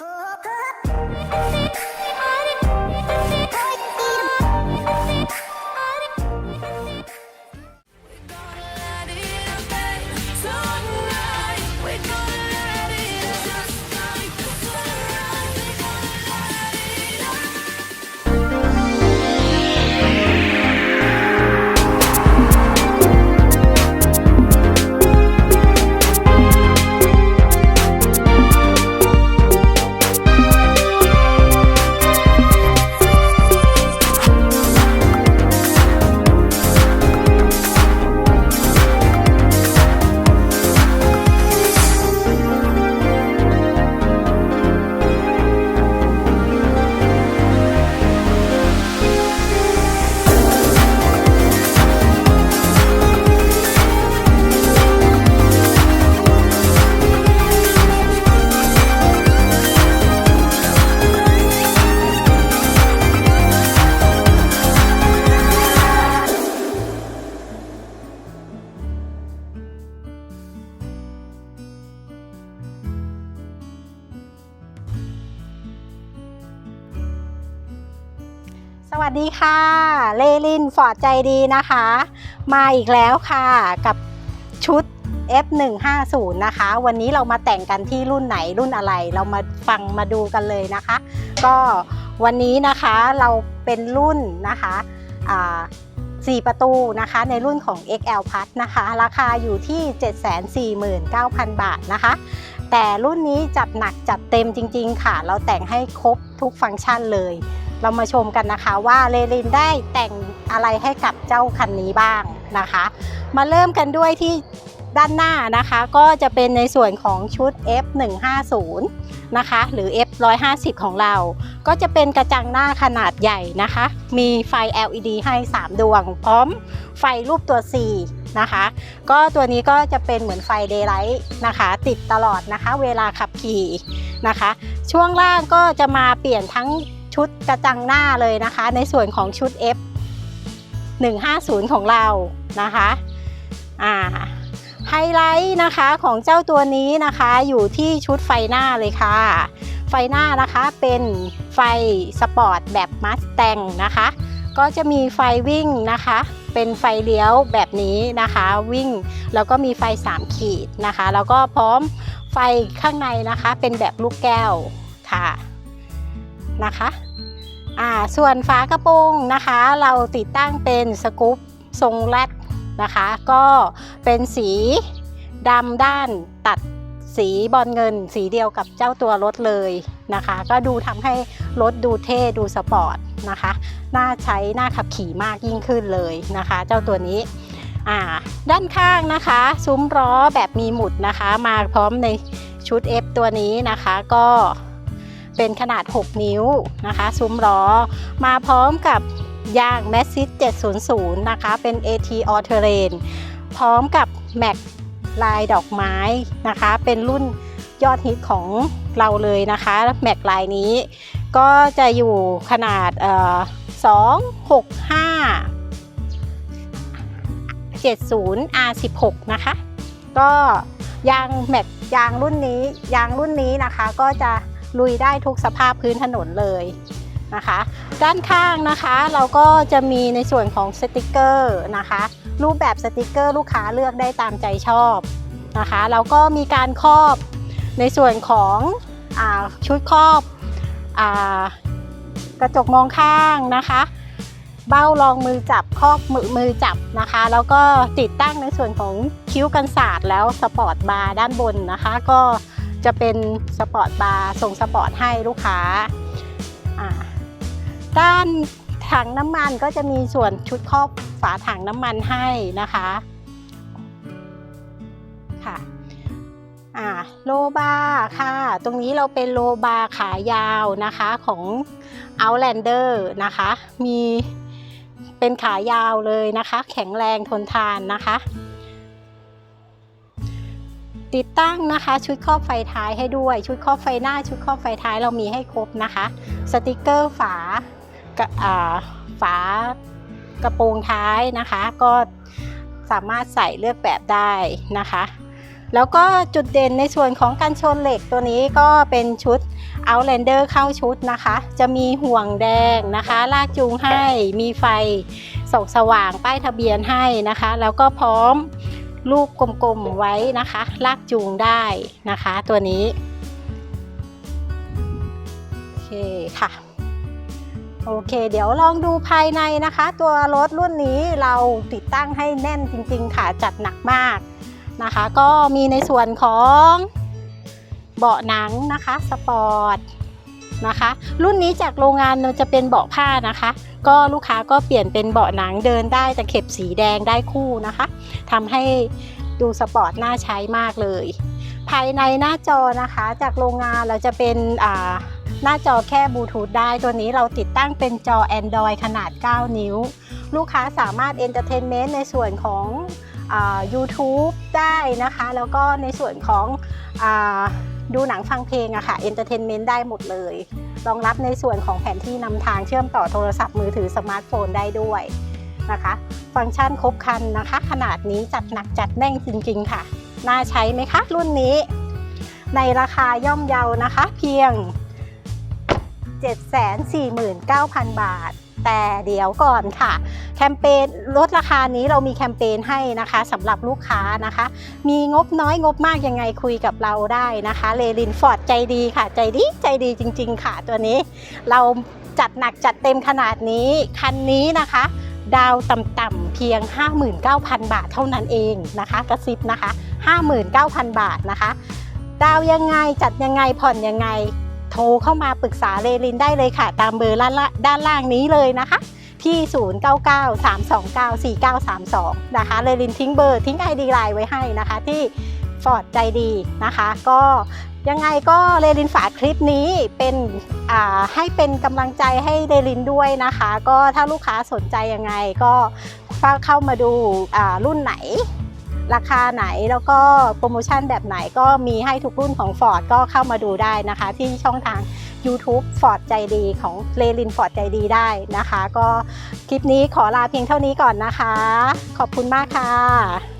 ส วัสดีค่ะ เลลินฟอร์ดใจดีนะคะ มาอีกแล้วค่ะกับชุด F150 นะคะ วันนี้เรามาแต่งกันที่รุ่นไหนรุ่นอะไร เรามาฟังมาดูกันเลยนะคะ ก็วันนี้นะคะเราเป็นรุ่นนะคะ4 ประตูนะคะในรุ่นของ XL Plus นะคะ ราคาอยู่ที่ 749,000 บาทนะคะ แต่รุ่นนี้จัดหนักจัดเต็มจริง ๆ ค่ะ เราแต่งให้ครบทุกฟังก์ชันเลย เรามาชมกันนะคะว่าเลลินได้แต่งอะไรให้กับเจ้าคันนี้บ้างนะคะ มาเริ่มกันด้วยที่ด้านหน้านะคะก็จะเป็นในส่วนของชุด F150 นะคะหรือ F150 ของเรา ก็จะเป็นกระจังหน้าขนาดใหญ่นะคะ มีไฟ LED ให้ 3 ดวง พร้อมไฟรูปตัว C นะคะ ก็ตัวนี้ก็จะเป็นเหมือนไฟ Daylight นะคะ ติดตลอดนะคะ เวลาขับขี่นะคะ ช่วงล่างก็จะมาเปลี่ยนทั้ง ชุดกระจังหน้าเลยนะคะ ในส่วนของชุด F 150 ของเรานะคะอ่าไฮไลท์นะคะของเจ้าตัวนี้นะคะอยู่ที่ชุดไฟหน้าเลยค่ะ ไฟหน้านะคะเป็นไฟสปอร์ตแบบมัสแตงนะคะ ก็จะมีไฟวิ่งนะคะ เป็นไฟเลี้ยวแบบนี้นะคะวิ่งแล้วก็มีไฟ 3 ขีดนะคะ แล้วก็พร้อมไฟข้างในนะคะเป็นแบบลูกแก้วค่ะ นะคะอ่าส่วนฝากระโปรงนะคะ เราติดตั้งเป็นสกู๊ปทรงแรดนะคะ ก็เป็นสีดำด้านตัดสีบอลเงิน สีเดียวกับเจ้าตัวรถเลยนะคะ ก็ดูทำให้รถดูเท่ดูสปอร์ตนะคะ น่าใช้น่าขับขี่มากยิ่งขึ้นเลยนะคะ เจ้าตัวนี้ด้านข้างนะคะ ซุ้มล้อแบบมีหมุดนะคะ มาพร้อมในชุด F ตัวนี้นะคะก็ เป็นขนาด 6 นิ้วนะคะ ซุ้มล้อ มาพร้อมกับยาง m a s s i 700 นะคะ เป็น AT All Terrain พร้อมกับแม็กลายดอกไม้นะคะ เป็นรุ่นยอดฮิตของเราเลยนะคะแม็กลายนี้ ก็จะอยู่ขนาด 2 6 5 70 R16 นะคะ ก็ยางแม็กยางรุ่นนี้ยางรุ่นนี้นะคะก็จะ ลุยได้ทุกสภาพพื้นถนนเลยนะคะ ด้านข้างนะคะเราก็จะมีในส่วนของสติกเกอร์นะคะ รูปแบบสติกเกอร์ลูกค้าเลือกได้ตามใจชอบนะคะแล้วก็มีการครอบในส่วนของอชุดครอบอกระจกมองข้างนะคะ เบ้ารองมือจับครอบมือมือจับนะคะ แล้วก็ติดตั้งในส่วนของคิ้วกันศาสตร์แล้วสปอร์ตบาร์ด้านบนนะคะ ก็ จะเป็นสปอร์ตบาร์ส่งสปอร์ตให้ลูกค้า ด้านถังน้ำมันก็จะมีส่วนชุดครอบฝาถังน้ำมันให้นะคะค่ะอ่าโลบาร์ค่ะ ตรงนี้เราเป็นโลบาร์ขายาวนะคะของ Outlander นะคะ มีเป็นขายาวเลยนะคะ แข็งแรงทนทานนะคะ ติดตั้งนะคะชุดครอบไฟท้ายให้ด้วย ชุดครอบไฟหน้าชุดครอบไฟท้ายเรามีให้ครบนะคะ สติกเกอร์ฝากระฝากระโปรงท้ายนะคะ ก็สามารถใส่เลือกแบบได้นะคะ แล้วก็จุดเด่นในส่วนของการชนเหล็กตัวนี้ก็เป็นชุด Outlander เข้าชุดนะคะ จะมีห่วงแดงนะคะ ลากจูงให้มีไฟส่องสว่างป้ายทะเบียนให้นะคะ แล้วก็พร้อม ลูกกลมๆไว้นะคะ ลากจูงได้นะคะ ตัวนี้ โอเคค่ะ โอเค เดี๋ยวลองดูภายในนะคะ ตัวรถรุ่นนี้เราติดตั้งให้แน่นจริง ๆ ค่ะ จัดหนักมากนะคะ ก็มีในส่วนของเบาะหนังนะคะ สปอร์ต นะคะ รุ่นนี้จากโรงงานมันจะเป็นเบาะผ้านะคะ ก็ลูกค้าก็เปลี่ยนเป็นเบาะหนังเดินได้แต่เข็บสีแดงได้คู่นะคะทำให้ดูสปอร์ตน่าใช้มากเลย ภายในหน้าจอนะคะ จากโรงงานเราจะเป็นหน้าจอแค่บลูทูธได้ ตัวนี้เราติดตั้งเป็นจอ Android ขนาด 9 นิ้ว ลูกค้าสามารถเอนเตอร์เทนเมนต์ในส่วนของอ YouTube ได้นะคะ แล้วก็ในส่วนของ ดูหนังฟังเพลงอะค่ะเอนเตอร์เทนเมนต์ได้หมดเลย รองรับในส่วนของแผนที่นำทางเชื่อมต่อโทรศัพท์มือถือสมาร์ทโฟนได้ด้วยนะคะ ฟังก์ชันครบครันนะคะ ขนาดนี้จัดหนักจัดแน่งจริงๆค่ะ น่าใช้ไหมคะ รุ่นนี้ ในราคาย่อมเยานะคะ เพียง 749,000 บาท แต่เดี๋ยวก่อนค่ะ แคมเปญลดราคานี้เรามีแคมเปญให้นะคะสำหรับลูกค้านะคะ มีงบน้อยงบมากยังไงคุยกับเราได้นะคะเลลินฟอร์ดใจดีค่ะ ใจดีใจดีจริง ๆ ค่ะ ตัวนี้ เราจัดหนักจัดเต็มขนาดนี้คันนี้นะคะดาวต่ำๆเพียง 59,000 บาทเท่านั้นเองนะคะ กระซิบนะคะ 59,000 บาทนะคะ ดาวยังไงจัดยังไงผ่อนยังไง โทรเข้ามาปรึกษาเรลินได้เลยค่ะ ตามเบอร์ด้านล่างด้านล่างนี้เลยนะคะ ที่ 0993294932 นะคะ เรลินทิ้งเบอร์ทิ้งไอดีไลน์ไว้ให้นะคะ ที่ฟอร์ดใจดีนะคะ ก็ยังไงก็เรลินฝากคลิปนี้เป็นให้เป็นกำลังใจให้เรลินด้วยนะคะ ก็ถ้าลูกค้าสนใจยังไงก็เข้ามาดูอ่ารุ่นไหน ราคาไหนแล้วก็โปรโมชั่นแบบไหนก็มีให้ทุกรุ่นของ Ford ก็เข้ามาดูได้นะคะ ที่ช่องทาง YouTube Ford ใจดีของเลลิน Ford ใจดีได้นะคะ ก็คลิปนี้ขอลาเพียงเท่านี้ก่อนนะคะ ขอบคุณมากค่ะ